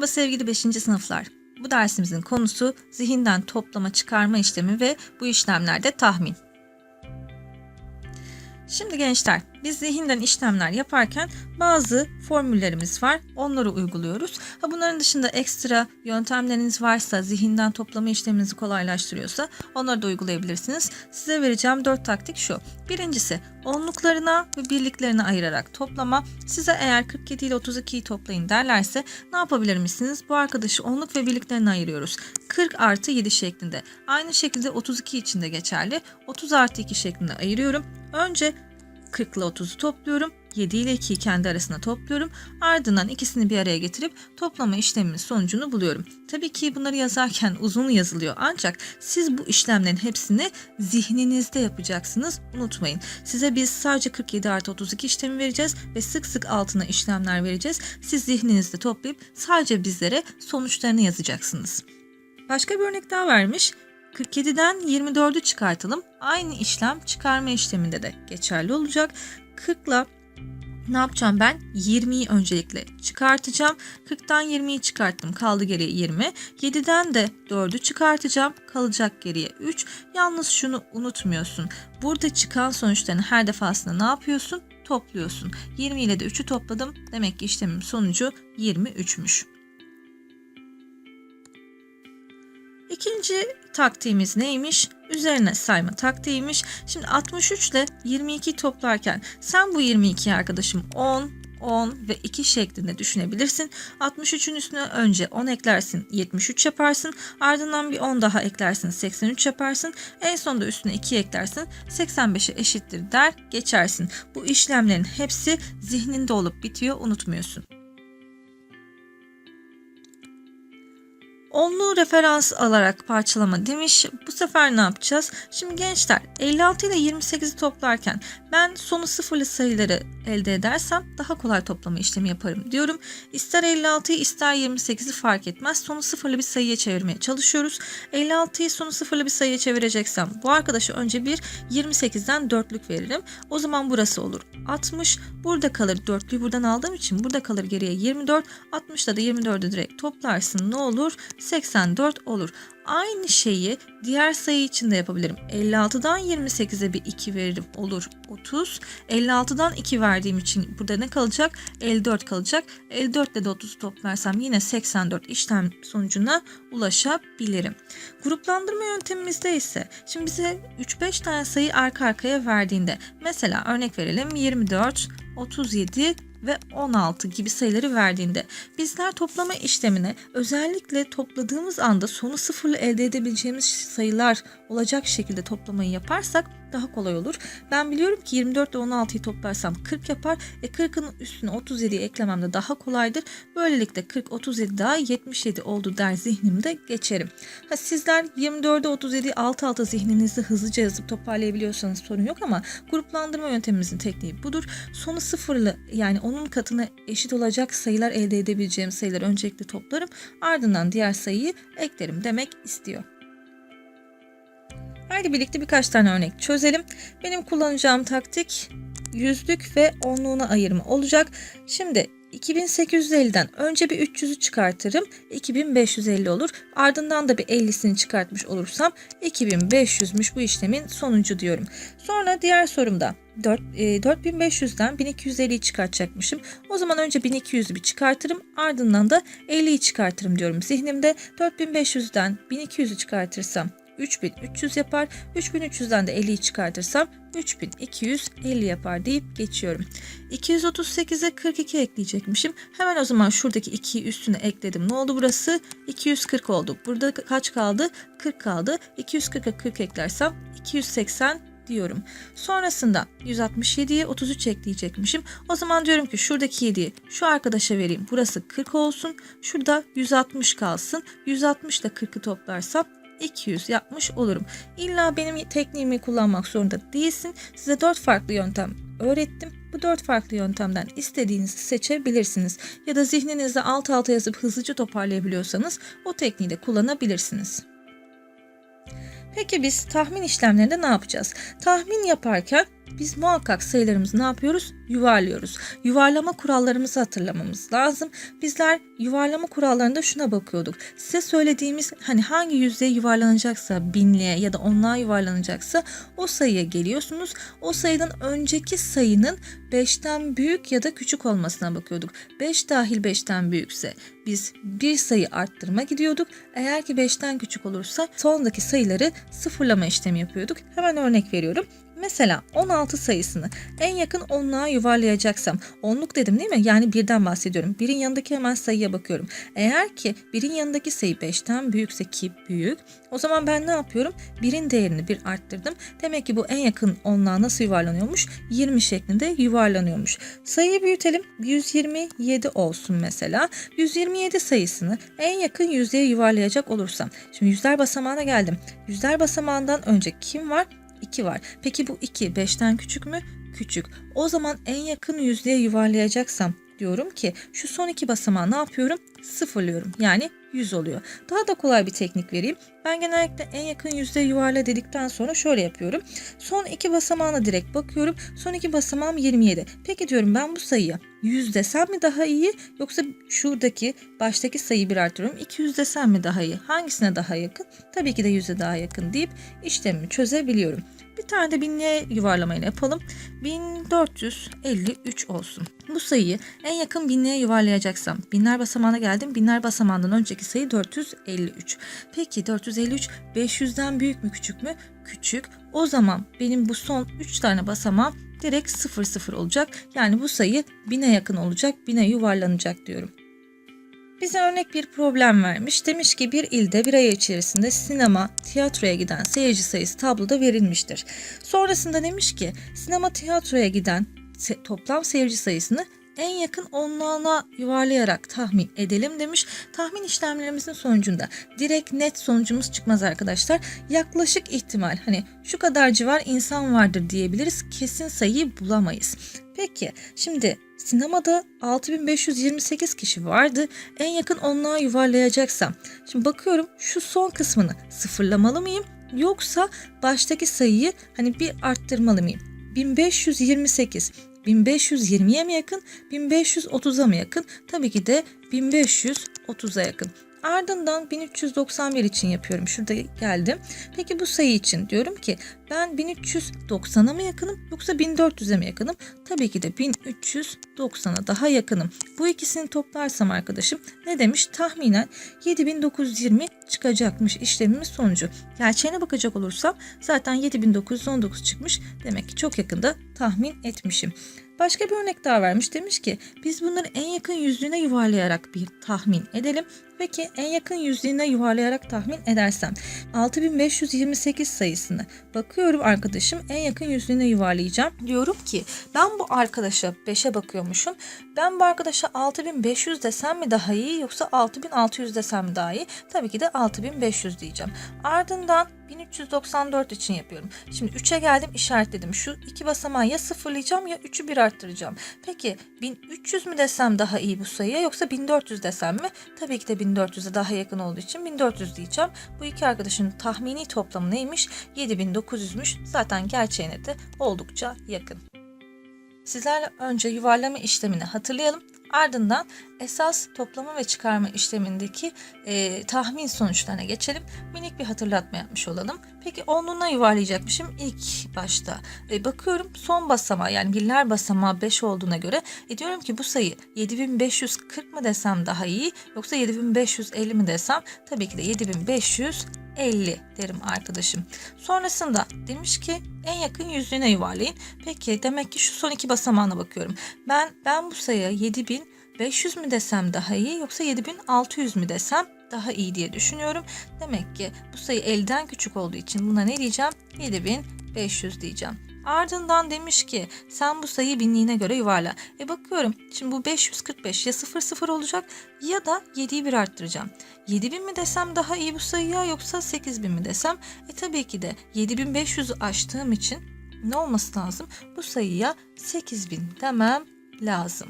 Merhaba sevgili 5. sınıflar. Bu dersimizin konusu zihinden toplama çıkarma işlemi ve bu işlemlerde tahmin. Şimdi gençler, biz zihinden işlemler yaparken bazı formüllerimiz var. Onları uyguluyoruz. Ha bunların dışında ekstra yöntemleriniz varsa, zihinden toplama işleminizi kolaylaştırıyorsa onları da uygulayabilirsiniz. Size vereceğim 4 taktik şu. Birincisi, onluklarına ve birliklerine ayırarak toplama. Size eğer 47 ile 32'yi toplayın derlerse ne yapabilir misiniz? Bu arkadaşı onluk ve birliklerine ayırıyoruz. 40 artı 7 şeklinde. Aynı şekilde 32 için de geçerli. 30 artı 2 şeklinde ayırıyorum. Önce 40 ile 30'u topluyorum. 7 ile 2'yi kendi arasına topluyorum. Ardından ikisini bir araya getirip toplama işleminin sonucunu buluyorum. Tabii ki bunları yazarken uzun yazılıyor ancak siz bu işlemlerin hepsini zihninizde yapacaksınız. Unutmayın. Size biz sadece 47 artı 32 işlemi vereceğiz ve sık sık altına işlemler vereceğiz. Siz zihninizde toplayıp sadece bizlere sonuçlarını yazacaksınız. Başka bir örnek daha vermiş. 47'den 24'ü çıkartalım. Aynı işlem çıkarma işleminde de geçerli olacak. 40 ile ne yapacağım ben? 20'yi öncelikle çıkartacağım. 40'tan 20'yi çıkarttım. Kaldı geriye 20. 7'den de 4'ü çıkartacağım. Kalacak geriye 3. Yalnız şunu unutmuyorsun. Burada çıkan sonuçlarını her defasında ne yapıyorsun? Topluyorsun. 20 ile de 3'ü topladım. Demek ki işlemin sonucu 23'müş. İkinci taktiğimiz neymiş? Üzerine sayma taktiğiymiş. Şimdi 63 ile 22 toplarken sen bu 22 arkadaşım 10, 10 ve 2 şeklinde düşünebilirsin. 63'ün üstüne önce 10 eklersin 73 yaparsın. Ardından bir 10 daha eklersin 83 yaparsın. En sonunda üstüne 2 eklersin 85'e eşittir der geçersin. Bu işlemlerin hepsi zihninde olup bitiyor unutmuyorsun. Onlu referans alarak parçalama demiş. Bu sefer ne yapacağız? Şimdi gençler 56 ile 28'i toplarken ben sonu sıfırlı sayıları elde edersem daha kolay toplama işlemi yaparım diyorum. İster 56'yı ister 28'i fark etmez. Sonu sıfırlı bir sayıya çevirmeye çalışıyoruz. 56'yı sonu sıfırlı bir sayıya çevireceksem bu arkadaşa önce bir 28'den dörtlük veririm. O zaman burası olur 60. Burada kalır dörtlüyü buradan aldığım için burada kalır geriye 24. 60'da da 24'ü direkt toplarsın ne olur? 84 olur. Aynı şeyi diğer sayı için de yapabilirim. 56'dan 28'e bir 2 veririm olur 30. 56'dan 2 verdiğim için burada ne kalacak? 54 kalacak. 54 ile de 30'u toplarsam yine 84 işlem sonucuna ulaşabilirim. Gruplandırma yöntemimizde ise şimdi bize 3-5 tane sayı arka arkaya verdiğinde mesela örnek verelim 24, 37 ve 16 gibi sayıları verdiğinde bizler toplama işlemine özellikle topladığımız anda sonu sıfırla elde edebileceğimiz sayılar olacak şekilde toplamayı yaparsak daha kolay olur. Ben biliyorum ki 24 ile 16'yı toplarsam 40 yapar. E 40'ın üstüne 37'yi eklemem de daha kolaydır. Böylelikle 40 37 daha 77 oldu der zihnimde geçerim. Ha sizler 24'e 37'yi alt alta zihninizde hızlıca yazıp toparlayabiliyorsanız sorun yok ama gruplandırma yöntemimizin tekniği budur. Sonu sıfırlı yani onun katına eşit olacak sayılar elde edebileceğim sayıları öncelikle toplarım. Ardından diğer sayıyı eklerim demek istiyor. Haydi birlikte birkaç tane örnek çözelim. Benim kullanacağım taktik yüzlük ve onluğuna ayırma olacak. Şimdi 2850'den önce bir 300'ü çıkartırım. 2550 olur. Ardından da bir 50'sini çıkartmış olursam 2500'müş bu işlemin sonucu diyorum. Sonra diğer sorumda 4, e, 4500'den 1250'yi çıkartacakmışım. O zaman önce 1200'ü bir çıkartırım. Ardından da 50'yi çıkartırım diyorum zihnimde. 4500'den 1200'ü çıkartırsam 3300 yapar. 3300'den de 50'yi çıkartırsam 3250 yapar deyip geçiyorum. 238'e 42 ekleyecekmişim. Hemen o zaman şuradaki 2'yi üstüne ekledim. Ne oldu burası? 240 oldu. Burada kaç kaldı? 40 kaldı. 240'a 40 eklersem 280 diyorum. Sonrasında 167'ye 33 ekleyecekmişim. O zaman diyorum ki şuradaki 7'yi şu arkadaşa vereyim. Burası 40 olsun. Şurada 160 kalsın. 160 ile 40'ı toplarsam 200 yapmış olurum. İlla benim tekniğimi kullanmak zorunda değilsin. Size 4 farklı yöntem öğrettim. Bu 4 farklı yöntemden istediğinizi seçebilirsiniz. Ya da zihninizde alt alta yazıp hızlıca toparlayabiliyorsanız o tekniği de kullanabilirsiniz. Peki biz tahmin işlemlerinde ne yapacağız? Tahmin yaparken biz muhakkak sayılarımızı ne yapıyoruz? Yuvarlıyoruz. Yuvarlama kurallarımızı hatırlamamız lazım. Bizler yuvarlama kurallarında şuna bakıyorduk. Size söylediğimiz hani hangi yüzdeye yuvarlanacaksa binliğe ya da onluğa yuvarlanacaksa o sayıya geliyorsunuz. O sayıdan önceki sayının 5'ten büyük ya da küçük olmasına bakıyorduk. 5 dahil 5'ten büyükse biz bir sayı arttırma gidiyorduk. Eğer ki 5'ten küçük olursa sondaki sayıları sıfırlama işlemi yapıyorduk. Hemen örnek veriyorum. Mesela 16 sayısını en yakın onluğa yuvarlayacaksam, onluk dedim değil mi? Yani birden bahsediyorum. Birin yanındaki hemen sayıya bakıyorum. Eğer ki birin yanındaki sayı 5'ten büyükse ki büyük, o zaman ben ne yapıyorum? Birin değerini bir arttırdım. Demek ki bu en yakın onluğa nasıl yuvarlanıyormuş? 20 şeklinde yuvarlanıyormuş. Sayıyı büyütelim. 127 olsun mesela. 127 sayısını en yakın yüzdeye yuvarlayacak olursam. Şimdi yüzler basamağına geldim. Yüzler basamağından önce kim var? 2 var. Peki bu 2 5'ten küçük mü? Küçük. O zaman en yakın yüzdeye yuvarlayacaksam diyorum ki şu son iki basamağı ne yapıyorum? Sıfırlıyorum. Yani 100 oluyor. Daha da kolay bir teknik vereyim. Ben genellikle en yakın yüzdeye yuvarla dedikten sonra şöyle yapıyorum. Son iki basamağına direkt bakıyorum. Son iki basamağım 27. Peki diyorum ben bu sayıya 100 desem mi daha iyi yoksa şuradaki baştaki sayıyı bir artırıyorum. 200 desem mi daha iyi? Hangisine daha yakın? Tabii ki de 100'e daha yakın deyip işlemimi çözebiliyorum. Bir tane de binliğe yuvarlamayla yapalım. 1453 olsun. Bu sayıyı en yakın binliğe yuvarlayacaksam binler basamağına geldim. Binler basamağından önceki sayı 453. Peki 453 500'den büyük mü küçük mü? Küçük. O zaman benim bu son 3 tane basamağım direkt 00 olacak. Yani bu sayı 1000'e yakın olacak. 1000'e yuvarlanacak diyorum. Bize örnek bir problem vermiş. Demiş ki bir ilde bir ay içerisinde sinema, tiyatroya giden seyirci sayısı tabloda verilmiştir. Sonrasında demiş ki sinema, tiyatroya giden se- toplam seyirci sayısını en yakın onluğuna yuvarlayarak tahmin edelim demiş. Tahmin işlemlerimizin sonucunda direkt net sonucumuz çıkmaz arkadaşlar. Yaklaşık ihtimal hani şu kadar civar insan vardır diyebiliriz. Kesin sayıyı bulamayız. Peki şimdi sinemada 6528 kişi vardı. En yakın onluğa yuvarlayacaksam. Şimdi bakıyorum şu son kısmını sıfırlamalı mıyım? Yoksa baştaki sayıyı hani bir arttırmalı mıyım? 1528 1520'ye mi yakın, 1530'a mı yakın? Tabii ki de 1530'a yakın. Ardından 1391 için yapıyorum. Şurada geldim. Peki bu sayı için diyorum ki ben 1390'a mı yakınım yoksa 1400'e mi yakınım? Tabii ki de 1390'a daha yakınım. Bu ikisini toplarsam arkadaşım ne demiş? Tahminen 7920 çıkacakmış işlemimin sonucu. Gerçeğine bakacak olursam zaten 7919 çıkmış. Demek ki çok yakında tahmin etmişim. Başka bir örnek daha vermiş. Demiş ki biz bunları en yakın yüzlüğüne yuvarlayarak bir tahmin edelim. Peki en yakın yüzlüğüne yuvarlayarak tahmin edersem 6528 sayısını bakıyorum arkadaşım en yakın yüzlüğüne yuvarlayacağım. Diyorum ki ben bu arkadaşa 5'e bakıyormuşum. Ben bu arkadaşa 6500 desem mi daha iyi yoksa 6600 desem mi daha iyi? Tabii ki de 6500 diyeceğim. Ardından 1394 için yapıyorum. Şimdi 3'e geldim işaretledim. Şu iki basamağı ya sıfırlayacağım ya 3'ü bir arttıracağım. Peki 1300 mü desem daha iyi bu sayıya yoksa 1400 desem mi? Tabii ki de 1400'e daha yakın olduğu için 1400 diyeceğim. Bu iki arkadaşın tahmini toplamı neymiş? 7900'müş. Zaten gerçeğine de oldukça yakın. Sizlerle önce yuvarlama işlemini hatırlayalım. Ardından esas toplama ve çıkarma işlemindeki e, tahmin sonuçlarına geçelim. Minik bir hatırlatma yapmış olalım. Peki onluğuna yuvarlayacakmışım ilk başta. E, bakıyorum son basamağı yani birler basamağı 5 olduğuna göre e, diyorum ki bu sayı 7540 mı desem daha iyi yoksa 7550 mi desem tabii ki de 7500 50 derim arkadaşım. Sonrasında demiş ki en yakın yüzlüğüne yuvarlayın. Peki demek ki şu son iki basamağına bakıyorum. Ben ben bu sayıya 7500 mü desem daha iyi yoksa 7600 mü desem daha iyi diye düşünüyorum. Demek ki bu sayı elden küçük olduğu için buna ne diyeceğim? 7500 diyeceğim. Ardından demiş ki sen bu sayıyı binliğine göre yuvarla. E bakıyorum şimdi bu 545 ya 00 olacak ya da 7'yi bir arttıracağım. 7000 mi desem daha iyi bu sayıya yoksa 8000 mi desem? E tabii ki de 7500'ü aştığım için ne olması lazım? Bu sayıya 8000 demem lazım.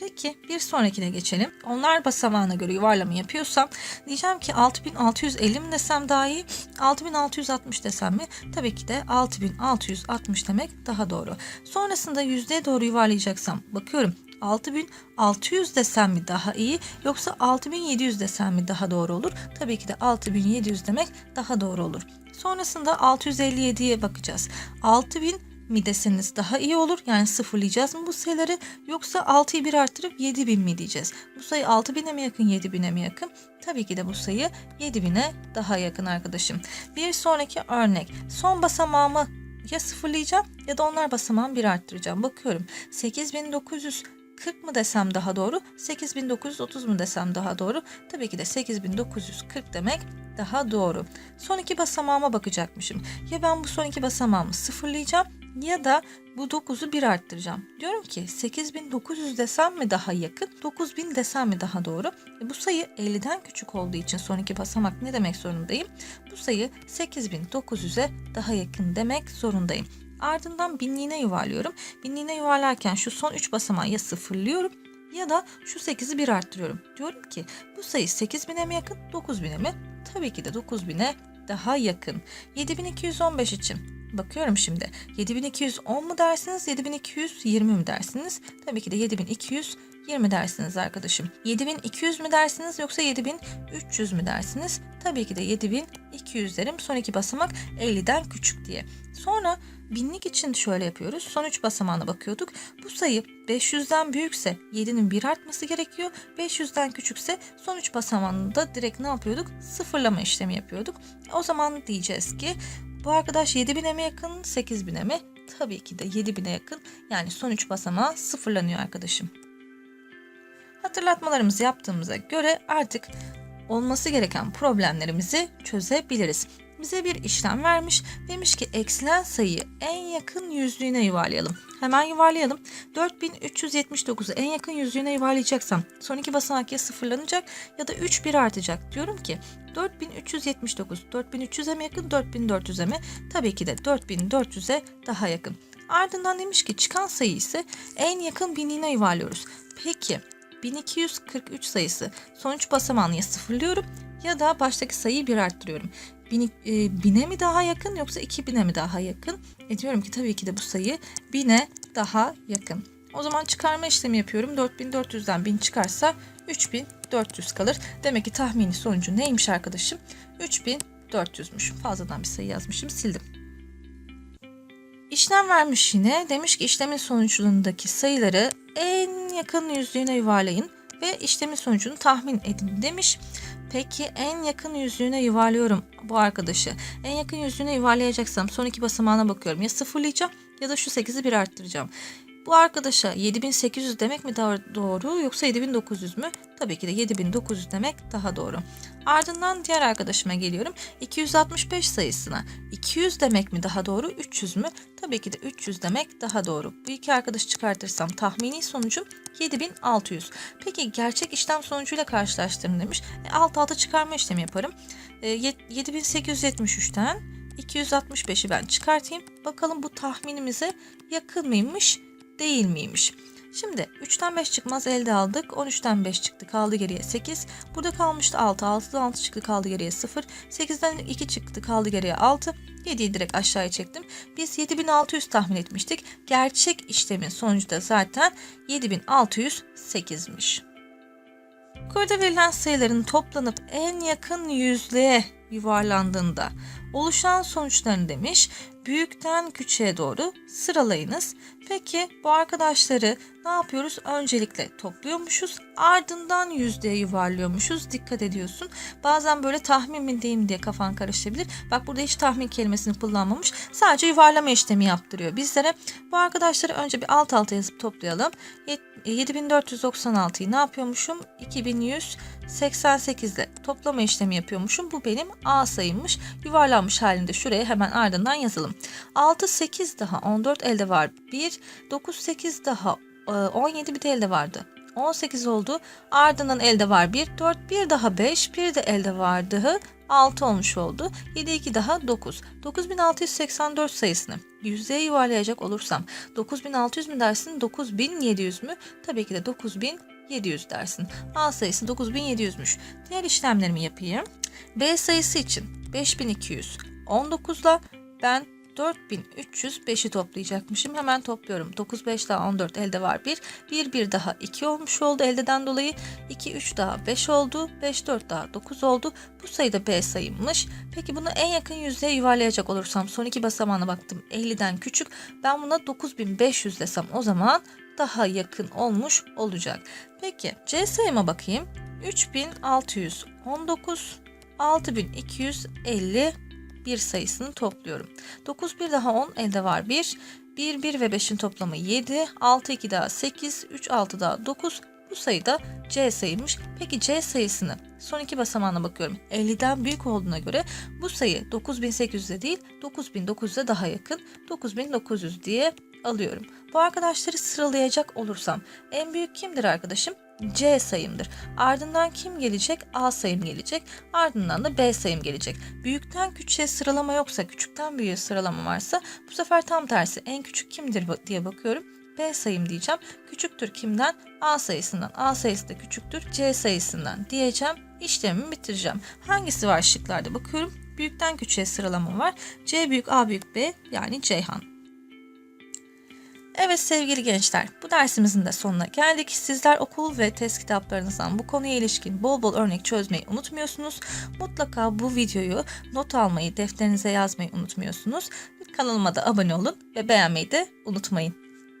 Peki bir sonrakine geçelim. Onlar basamağına göre yuvarlama yapıyorsam diyeceğim ki 6650 mi desem daha iyi 6660 desem mi? Tabii ki de 6660 demek daha doğru. Sonrasında yüzdeye doğru yuvarlayacaksam bakıyorum 6600 desem mi daha iyi yoksa 6700 desem mi daha doğru olur? Tabii ki de 6700 demek daha doğru olur. Sonrasında 657'ye bakacağız. 6000 mi deseniz daha iyi olur. Yani sıfırlayacağız mı bu sayıları yoksa 6'yı bir arttırıp 7000 mi diyeceğiz? Bu sayı 6000'e mi yakın 7000'e mi yakın? Tabii ki de bu sayı 7000'e daha yakın arkadaşım. Bir sonraki örnek. Son basamağımı ya sıfırlayacağım ya da onlar basamağımı bir arttıracağım. Bakıyorum 8900 40 mı desem daha doğru, 8930 mu desem daha doğru? Tabii ki de 8940 demek daha doğru. Son iki basamağıma bakacakmışım. Ya ben bu son iki basamağımı sıfırlayacağım ya da bu 9'u bir arttıracağım. Diyorum ki 8900 desem mi daha yakın, 9000 desem mi daha doğru? E bu sayı 50'den küçük olduğu için son iki basamak ne demek zorundayım? Bu sayı 8900'e daha yakın demek zorundayım. Ardından binliğine yuvarlıyorum. Binliğine yuvarlarken şu son 3 basamağı ya sıfırlıyorum ya da şu 8'i bir arttırıyorum. Diyorum ki bu sayı 8000'e mi yakın 9000'e mi? Tabii ki de 9000'e daha yakın. 7215 için bakıyorum şimdi. 7210 mu dersiniz 7220 mi dersiniz? Tabii ki de 7220 dersiniz arkadaşım. 7200 mü dersiniz yoksa 7300 mü dersiniz? Tabii ki de 7200 derim. Son iki basamak 50'den küçük diye. Sonra binlik için şöyle yapıyoruz. Son 3 basamağına bakıyorduk. Bu sayı 500'den büyükse 7'nin bir artması gerekiyor. 500'den küçükse son 3 basamağında direkt ne yapıyorduk? Sıfırlama işlemi yapıyorduk. O zaman diyeceğiz ki bu arkadaş 7000'e mi yakın 8000'e mi? Tabii ki de 7000'e yakın. Yani son 3 basamağı sıfırlanıyor arkadaşım. Hatırlatmalarımızı yaptığımıza göre artık olması gereken problemlerimizi çözebiliriz. Bize bir işlem vermiş. Demiş ki eksilen sayıyı en yakın yüzlüğüne yuvarlayalım. Hemen yuvarlayalım. 4379'u en yakın yüzlüğüne yuvarlayacaksam son iki basamak ya sıfırlanacak ya da 3 bir artacak. Diyorum ki 4379 4300'e mi yakın 4400'e mi? Tabii ki de 4400'e daha yakın. Ardından demiş ki çıkan sayı ise en yakın binliğine yuvarlıyoruz. Peki 1243 sayısı sonuç basamağını sıfırlıyorum ya da baştaki sayıyı bir arttırıyorum. Bin, e, bine mi daha yakın yoksa 2000'e mi daha yakın? E diyorum ki tabii ki de bu sayı bine daha yakın. O zaman çıkarma işlemi yapıyorum. 4400'den 1000 çıkarsa 3400 kalır. Demek ki tahmini sonucu neymiş arkadaşım? 3400'müş. Fazladan bir sayı yazmışım sildim. İşlem vermiş yine. Demiş ki işlemin sonuçlarındaki sayıları en yakın yüzlüğüne yuvarlayın ve işlemin sonucunu tahmin edin demiş. Peki en yakın yüzlüğüne yuvarlıyorum bu arkadaşı. En yakın yüzlüğüne yuvarlayacaksam son iki basamağına bakıyorum. Ya sıfırlayacağım ya da şu 8'i bir arttıracağım. Bu arkadaşa 7800 demek mi daha doğru yoksa 7900 mü? Tabii ki de 7900 demek daha doğru. Ardından diğer arkadaşıma geliyorum. 265 sayısına 200 demek mi daha doğru 300 mü? Tabii ki de 300 demek daha doğru. Bu iki arkadaşı çıkartırsam tahmini sonucum 7600. Peki gerçek işlem sonucuyla karşılaştırın demiş. E, alt alta çıkarma işlemi yaparım. E, 7873'ten 265'i ben çıkartayım. Bakalım bu tahminimize yakın mıymış? Değil miymiş? Şimdi 3'ten 5 çıkmaz elde aldık. 13'ten 5 çıktı kaldı geriye 8. Burada kalmıştı 6. 6'dan 6 çıktı kaldı geriye 0. 8'den 2 çıktı kaldı geriye 6. 7'yi direkt aşağıya çektim. Biz 7600 tahmin etmiştik. Gerçek işlemin sonucu da zaten 7608'miş. Yukarıda verilen sayıların toplanıp en yakın yüzlüğe yuvarlandığında oluşan sonuçlarını demiş büyükten küçüğe doğru sıralayınız. Peki bu arkadaşları ne yapıyoruz? Öncelikle topluyormuşuz ardından yüzdeye yuvarlıyormuşuz. Dikkat ediyorsun. Bazen böyle tahmin mi diyeyim diye kafan karışabilir. Bak burada hiç tahmin kelimesini kullanmamış. Sadece yuvarlama işlemi yaptırıyor bizlere. Bu arkadaşları önce bir alt alta yazıp toplayalım. 7496'yı ne yapıyormuşum? 2188 ile toplama işlemi yapıyormuşum. Bu benim A sayımmış. Yuvarlanmış halinde şuraya hemen ardından yazalım. 6, 8 daha 14 elde var. 1, 9, 8 daha 17 bir de elde vardı. 18 oldu. Ardından elde var 1, 4, bir daha 5, bir de elde vardı 6 olmuş oldu. 7, 2 daha 9. 9684 sayısını yüzdeye yuvarlayacak olursam 9600 mü dersin 9700 mü? Tabii ki de 9700 dersin. A sayısı 9700'müş. Diğer işlemlerimi yapayım. B sayısı için 5219'la ben 4305'i toplayacakmışım. Hemen topluyorum. 9 5 daha 14 elde var 1. 1 1 daha 2 olmuş oldu eldeden dolayı. 2 3 daha 5 oldu. 5 4 daha 9 oldu. Bu sayı da B sayımmış. Peki bunu en yakın yüzdeye yuvarlayacak olursam son iki basamağına baktım. 50'den küçük. Ben buna 9500 desem o zaman daha yakın olmuş olacak. Peki C sayıma bakayım. 3619 6250 bir sayısını topluyorum. 9 bir daha 10 elde var 1. 1 1 ve 5'in toplamı 7. 6 2 daha 8. 3 6 daha 9. Bu sayı da C sayıymış. Peki C sayısını son iki basamağına bakıyorum. 50'den büyük olduğuna göre bu sayı 9800'e değil 9900'e daha yakın. 9900 diye alıyorum. Bu arkadaşları sıralayacak olursam en büyük kimdir arkadaşım? C sayımdır. Ardından kim gelecek? A sayım gelecek. Ardından da B sayım gelecek. Büyükten küçüğe sıralama yoksa, küçükten büyüğe sıralama varsa bu sefer tam tersi. En küçük kimdir diye bakıyorum. B sayım diyeceğim. Küçüktür kimden? A sayısından. A sayısı da küçüktür C sayısından diyeceğim. İşlemimi bitireceğim. Hangisi var şıklarda bakıyorum. Büyükten küçüğe sıralama var. C büyük A büyük B yani Ceyhan. Evet sevgili gençler, bu dersimizin de sonuna geldik. Sizler okul ve test kitaplarınızdan bu konuya ilişkin bol bol örnek çözmeyi unutmuyorsunuz. Mutlaka bu videoyu not almayı, defterinize yazmayı unutmuyorsunuz. Kanalıma da abone olun ve beğenmeyi de unutmayın.